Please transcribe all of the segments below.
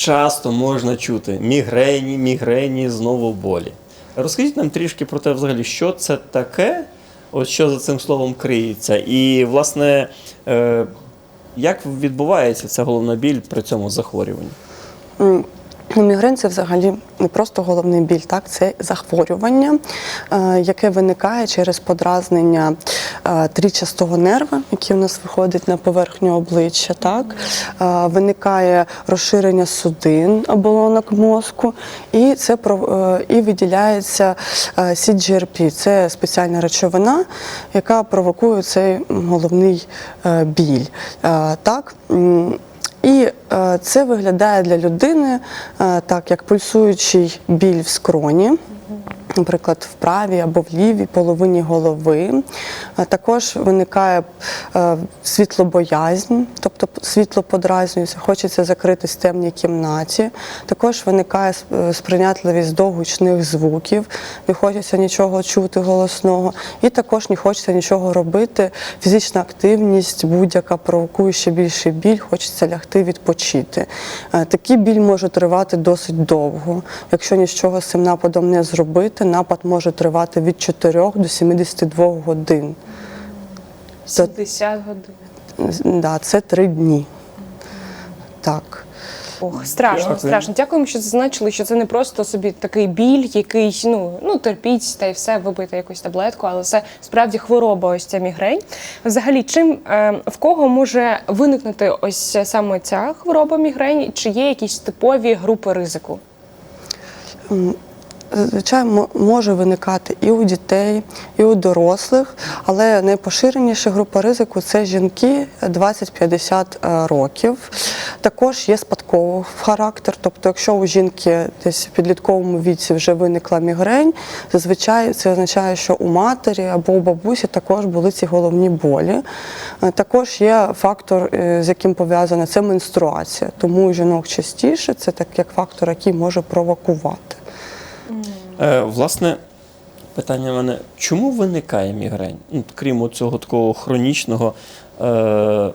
часто можна чути мігрені, мігрені, знову болі. Розкажіть нам трішки про те, взагалі, що це таке, от що за цим словом криється, і, власне, е, як відбувається ця головна біль при цьому захворюванні? Ну, Мігрень це взагалі не просто головний біль, так це захворювання, е, яке виникає через подразнення е, трічастого нерва, який у нас виходить на поверхню обличчя. Так Е, виникає розширення судин оболонок мозку, і це і виділяється CGRP. Це спеціальна речовина, яка провокує цей головний біль. Так. І це виглядає для людини е, так, як пульсуючий біль в скроні. Наприклад, в правій або в лівій половині голови. Е, Також виникає е, світлобоязнь, тобто світло подразнюється, хочеться закритись в темній кімнаті. Також виникає е, сприйнятливість до гучних звуків, не хочеться нічого чути голосного, і також не хочеться нічого робити. Фізична активність будь-яка провокує ще більший біль, хочеться лягти відпочити. Такий біль може тривати досить довго. Якщо нічого з цим нападом не зробити, напад може тривати від 4 до 72 годин. 70 годин. Да, це три дні. Так. Ох, страшно, страшно. Дякуємо, що зазначили, що це не просто собі такий біль, який ну, ну терпіть та й все, вибити якусь таблетку, але це справді хвороба, ось ця мігрень. Взагалі, чим е, в кого може виникнути ось саме ця хвороба мігрень? Чи є якісь типові групи ризику? Звичайно, може виникати і у дітей, і у дорослих, але найпоширеніша група ризику це жінки 20-50 років. Також є спадковий характер, тобто, якщо у жінки десь в підлітковому віці вже виникла мігрень, зазвичай це означає, що у матері або у бабусі також були ці головні болі. Е, Також є фактор, е, з яким пов'язана це менструація, тому жінок частіше це так як фактор, який може провокувати. Е, власне, питання в мене: чому виникає мігрень? Ну, крім цього такого хронічного. Е,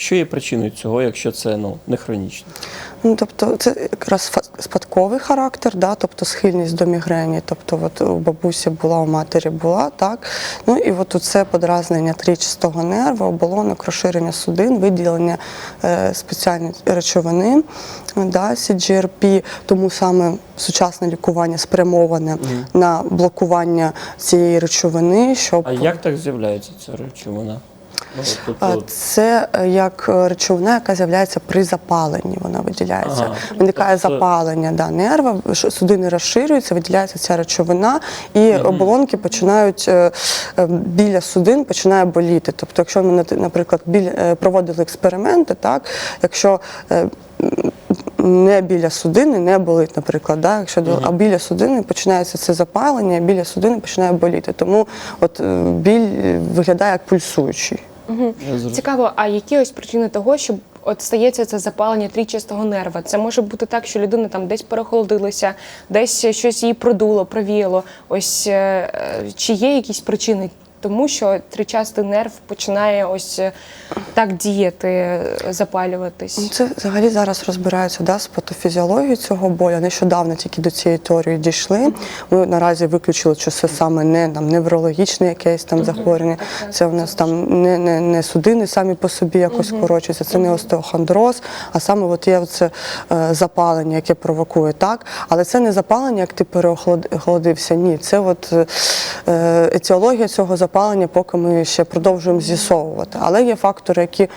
що є причиною цього, якщо це ну, не хронічно? Ну, тобто це якраз спадковий характер, да, тобто схильність до мігрені. Тобто, от у бабусі була, у матері була, так. Ну і от це подразнення трічастого нерва, оболонок, розширення судин, виділення е, спеціальної речовини, да, CGRP, тому саме сучасне лікування спрямоване на блокування цієї речовини, щоб А як так з'являється ця речовина? Ну, Це е, як е, речовина, яка з'являється при запаленні. Вона виділяється. Ага. Виникає Тобто- запалення да, нерва, судини розширюються, виділяється ця речовина, і оболонки починають е, біля судин починає боліти. Тобто, якщо ми, наприклад, проводили експерименти, так, якщо не біля судини не болить, наприклад, да? якщо до- а біля судини починається це запалення, а біля судини починає боліти. Тому от біль виглядає як пульсуючий. Зрозумів. Цікаво, а які ось причини того, що от стається це запалення трічистого нерва? Це може бути так, що людина там десь перехолодилася, десь щось її продуло, провіяло. Ось е, е, чи є якісь причини? Тому що тричастий нерв починає ось е, так діяти, е, запалюватись. Ну, Це взагалі зараз розбираються да, з патофізіологією цього болю. Нещодавно тільки до цієї теорії дійшли. Ми наразі виключили, що це саме не там неврологічне якесь там захворювання. Це в нас там не, не, не судини самі по собі якось скорочуються, це не остеохондроз, а саме от є це е, запалення, яке провокує так. Але це не запалення, як ти переохолодився. Ні, це от етіологія цього запалення, поки ми ще продовжуємо з'ясовувати. Але є фактори, які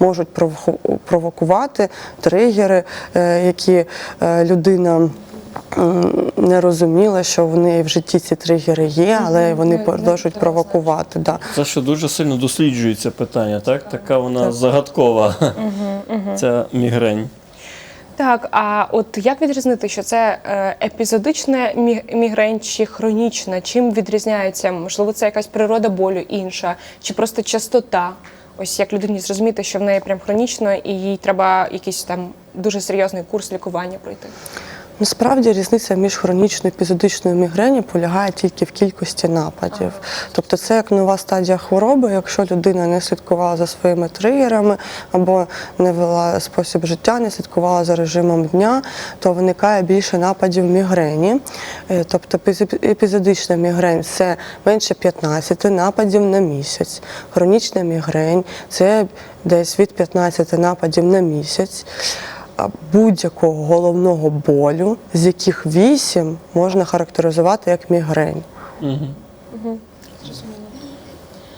можуть провоку- провокувати тригери, е, які е, людина. Не розуміла, що в неї в житті ці тригери є, але вони продовжують провокувати. Да. Це що дуже сильно досліджується питання, так? Така вона загадкова, ця мігрень. Так, а от як відрізнити, що це е, епізодична мі- мігрень чи хронічна? Чим відрізняється? Можливо, це якась природа болю інша, чи просто частота? Ось як людині зрозуміти, що в неї прям хронічно, і їй треба якийсь там дуже серйозний курс лікування пройти. Насправді різниця між хронічною і епізодичною мігрені полягає тільки в кількості нападів. Тобто це як нова стадія хвороби, якщо людина не слідкувала за своїми тригерами або не вела спосіб життя, не слідкувала за режимом дня, то виникає більше нападів мігрені. Е, Тобто епізодична мігрень це менше 15 нападів на місяць. Хронічна мігрень це десь від 15 нападів на місяць будь-якого головного болю, з яких 8 можна характеризувати як мігрень.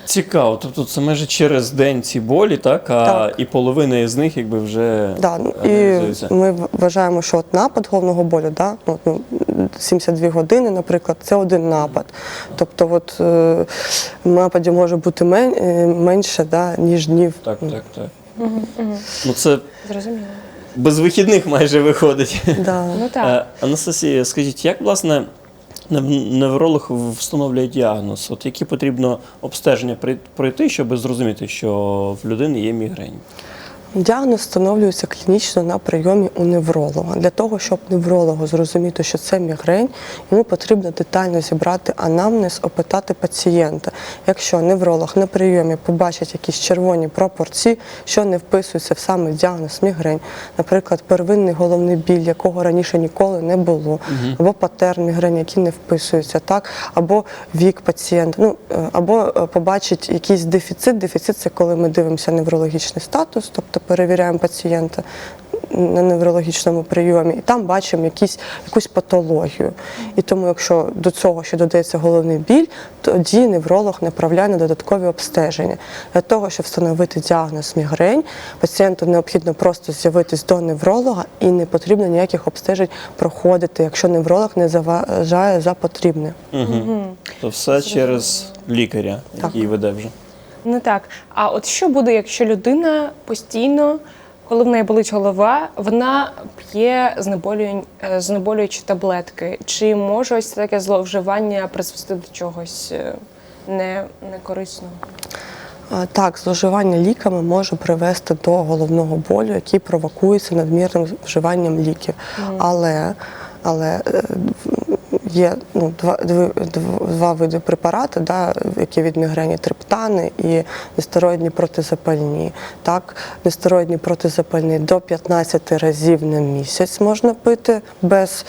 Цікаво. Тобто це майже через день ці болі, так? А Так. і половина із них якби вже Да, ну, і ми вважаємо, що от напад головного болю, да, от, ну, 72 години, наприклад, це один напад. Тобто, от, е, нападів може бути мен, е, менше, да, ніж днів. Так, так, так. Ну це Зрозуміло. Без вихідних майже виходить. Да. Ну так. Е, Анастасія, скажіть, як власне невролог встановлює діагноз? От які потрібно обстеження прой- пройти, щоб зрозуміти, що в людини є мігрень? Діагноз встановлюється клінічно на прийомі у невролога. Для того, щоб неврологу зрозуміти, що це мігрень, йому потрібно детально зібрати анамнез, опитати пацієнта. Якщо невролог на прийомі побачить якісь червоні пропорції, що не вписуються в саме діагноз мігрень, наприклад, первинний головний біль, якого раніше ніколи не було, або патерн мігрень, який не вписується, так, або вік пацієнта, ну е, або е, побачить якийсь дефіцит. Дефіцит це коли ми дивимося неврологічний статус, тобто перевіряємо пацієнта на неврологічному прийомі, і там бачимо якісь, якусь патологію. І тому, якщо до цього ще додається головний біль, тоді невролог направляє на додаткові обстеження. Для того, щоб встановити діагноз мігрень, пацієнту необхідно просто з'явитись до невролога і не потрібно ніяких обстежень проходити, якщо невролог не заважає за потрібне. Угу. То все через лікаря, який веде вже. Ну так. А от що буде, якщо людина постійно, коли в неї болить голова, вона п'є знеболюю- е, знеболюючі таблетки? Чи може ось таке зловживання призвести до чогось е, не, некорисного? Так, зловживання ліками може привести до головного болю, який провокується надмірним вживанням ліків. Але, але е, є ну, два, два види препарати, да, які від мігрені триптани і нестероїдні протизапальні. Так, нестероїдні протизапальні до 15 разів на місяць можна пити без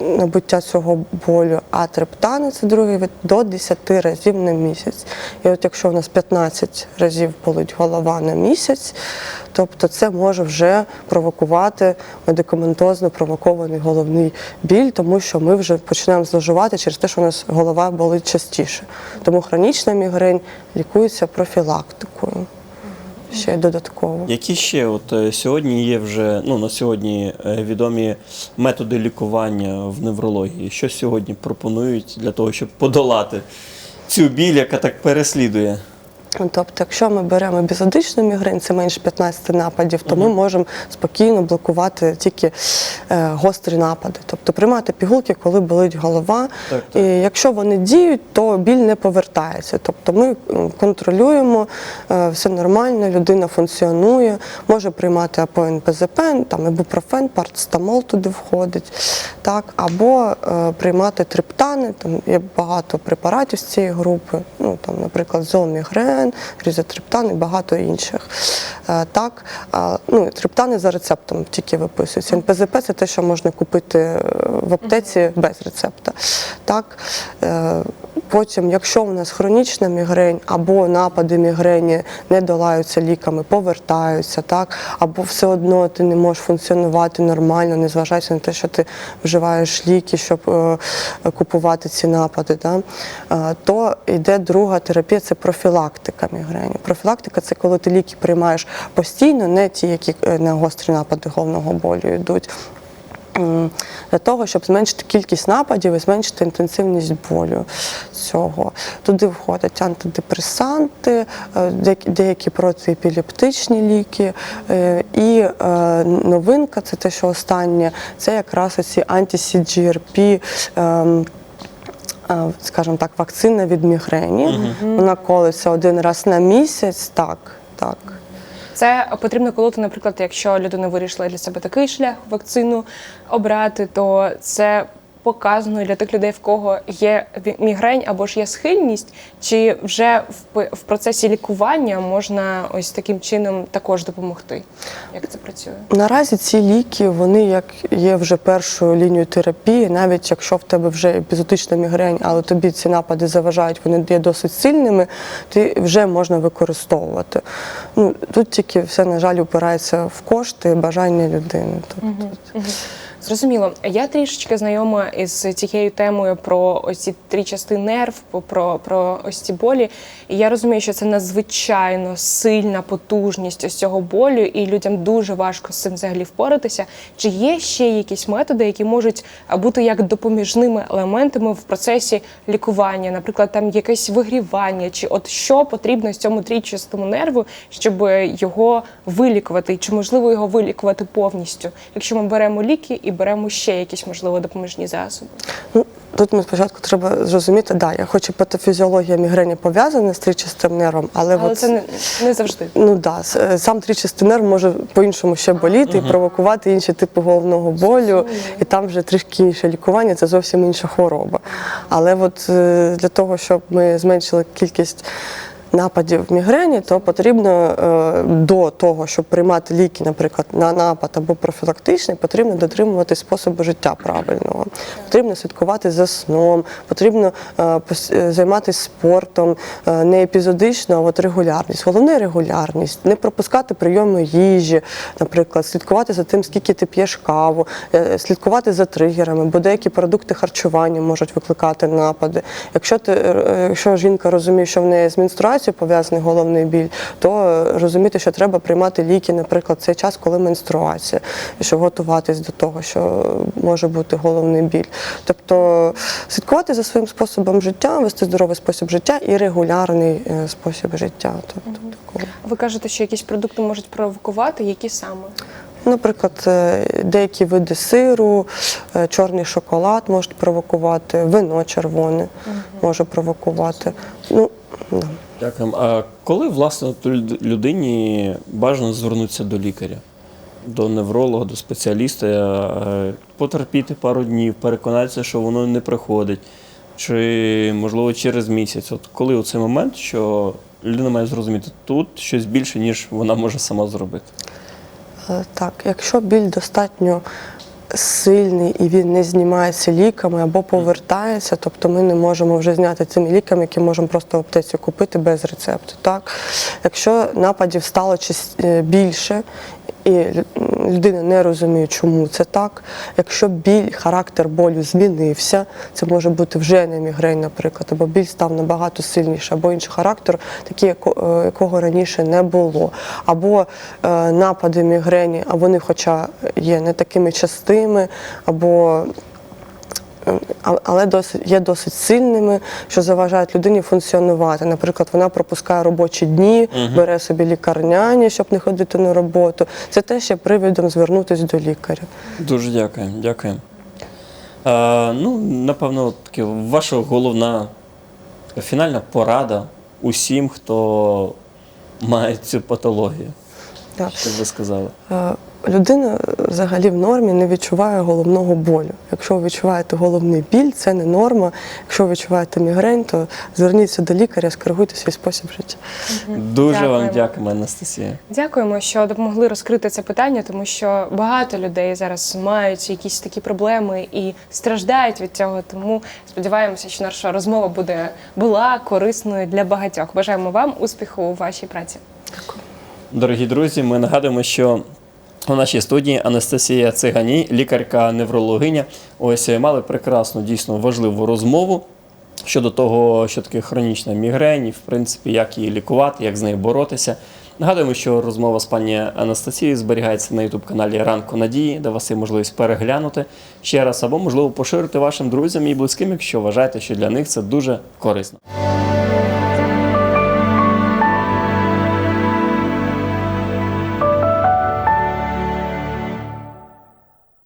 набуття цього болю, а триптани це другий вид до 10 разів на місяць. І от якщо в нас 15 разів болить голова на місяць, тобто це може вже провокувати медикаментозно провокований головний біль, тому що ми вже починаємо зловживати через те, що у нас голова болить частіше. Тому хронічна мігрень лікується профілактикою. Ще додатково. Які ще от е, сьогодні є вже ну на сьогодні е, відомі методи лікування в неврології? Що сьогодні пропонують для того, щоб подолати цю біль, яка так переслідує? Тобто, якщо ми беремо епізодичну мігрень, це менше 15 нападів, то ми можемо спокійно блокувати тільки е, гострі напади, тобто приймати пігулки, коли болить голова. Так, так. І якщо вони діють, то біль не повертається. Тобто ми контролюємо, е, все нормально, людина функціонує, може приймати або НПЗП, там ібупрофен, парацетамол туди входить, так, або е, приймати триптани, там є багато препаратів з цієї групи, ну там, наприклад, зоомігрен, різотриптан і багато інших. Е, Так, ну, триптани за рецептом тільки виписуються. НПЗП це те, що можна купити е, в аптеці без рецепта. Так, е, Потім, якщо у нас хронічна мігрень або напади мігрені не долаються ліками, повертаються, так, або все одно ти не можеш функціонувати нормально, незважаючи на те, що ти вживаєш ліки, щоб е, купувати ці напади, да, е, то йде друга терапія це профілактика мігрені. Профілактика це коли ти ліки приймаєш постійно, не ті, які е, на гострі напади головного болю йдуть. Для того, щоб зменшити кількість нападів і зменшити інтенсивність болю цього. Туди входять антидепресанти, е, деякі- протиепілептичні ліки. е, І новинка, це те, що останнє, це якраз ці анті-CGRP. Е, Скажімо так, вакцина від мігрені. Вона колиться один раз на місяць. Так, так. Це потрібно колоти, наприклад, якщо людина вирішила для себе такий шлях вакцину обрати, то це показано для тих людей, в кого є мігрень або ж є схильність, чи вже в, в процесі лікування можна ось таким чином також допомогти. Як це працює? Наразі ці ліки вони як є вже першою лінією терапії, навіть якщо в тебе вже епізодична мігрень, але тобі ці напади заважають, вони є досить сильними, ти вже можна використовувати. Ну тут тільки все на жаль упирається в кошти, бажання людини. Тобто Зрозуміло. Я трішечки знайома із цією темою про ось ці три частини нерв, про, про ось ці болі. І я розумію, що це надзвичайно сильна потужність ось цього болю, і людям дуже важко з цим взагалі впоратися. Чи є ще якісь методи, які можуть бути як допоміжними елементами в процесі лікування? Наприклад, там якесь вигрівання, чи от що потрібно з цьому трічастому нерву, щоб його вилікувати, чи можливо його вилікувати повністю, якщо ми беремо ліки і беремо ще якісь можливо допоміжні засоби. Ну, тут ми спочатку треба зрозуміти, да, я хоч і патофізіологія мігрені пов'язана з тричастим нервом, але, Але от, це не, не завжди. Ну да, е, сам тричастий нерв може по-іншому ще боліти і провокувати інші типи головного болю, і там вже трішки інше лікування, це зовсім інша хвороба. Але от е, для того, щоб ми зменшили кількість нападів мігрені, то потрібно е, до того, щоб приймати ліки, наприклад, на напад або профілактичний, потрібно дотримувати способу життя правильного. Потрібно слідкувати за сном, потрібно е, е, займатися спортом не епізодично, а от регулярність. Головне регулярність, не пропускати прийоми їжі, наприклад, слідкувати за тим, скільки ти п'єш каву, слідкувати за тригерами, бо деякі продукти харчування можуть викликати напади. Якщо ти якщо жінка розуміє, що в неї з менструацією пов'язаний головний біль, то е, розуміти, що треба приймати ліки, наприклад, цей час, коли менструація, і щоб готуватись до того, що може бути головний біль. Тобто слідкувати за своїм способом життя, вести здоровий спосіб життя і регулярний е, спосіб життя. Тобто. Ви кажете, що якісь продукти можуть провокувати, які саме? Наприклад, е, деякі види сиру, е, чорний шоколад можуть провокувати, вино червоне може провокувати. Ну, да. Дякуємо. А коли власне людині бажано звернутися до лікаря, до невролога, до спеціаліста, е, потерпіти пару днів, переконатися, що воно не приходить, чи можливо через місяць. От коли у цей момент, що людина має зрозуміти тут щось більше, ніж вона може сама зробити. Е, Так, якщо біль достатньо сильний і він не знімається ліками або повертається, тобто ми не можемо вже зняти цими ліками, які можемо просто в аптеці купити без рецепту. Так? Якщо нападів стало е, більше, і людина не розуміє, чому це так. Якщо біль, характер болю змінився, це може бути вже не мігрень, наприклад, або біль став набагато сильніше, або інший характер, такий, е, якого раніше не було. Або е, напади мігрені, а вони, хоча є не такими частими, або але досить є досить сильними, що заважають людині функціонувати. Наприклад, вона пропускає робочі дні, бере собі лікарняні, щоб не ходити на роботу. Це теж є привідом звернутися до лікаря. Дуже дякую, дякую. Е, ну, напевно, таки ваша головна фінальна порада усім, хто має цю патологію. Так. Що б ви сказали? Е, Людина взагалі в нормі не відчуває головного болю. Якщо ви відчуваєте головний біль, це не норма. Якщо ви відчуваєте мігрень, то зверніться до лікаря, скоригуйте свій спосіб життя. Дуже вам Дякуємо. дякуємо, Анастасія. Дякуємо, що допомогли розкрити це питання, тому що багато людей зараз мають якісь такі проблеми і страждають від цього. Тому сподіваємося, що наша розмова буде була корисною для багатьох. Бажаємо вам успіху у вашій праці. Дорогі друзі, ми нагадуємо, що у нашій студії Анастасія Цигані, лікарка-неврологиня. Ось е, мали прекрасну, дійсно важливу розмову щодо того, що таке хронічна мігрень, і, в принципі, як її лікувати, як з нею боротися. Нагадуємо, що розмова з пані Анастасією зберігається на youtube каналі Ранку Надії, де у вас є можливість переглянути ще раз або, можливо, поширити вашим друзям і близьким, якщо вважаєте, що для них це дуже корисно.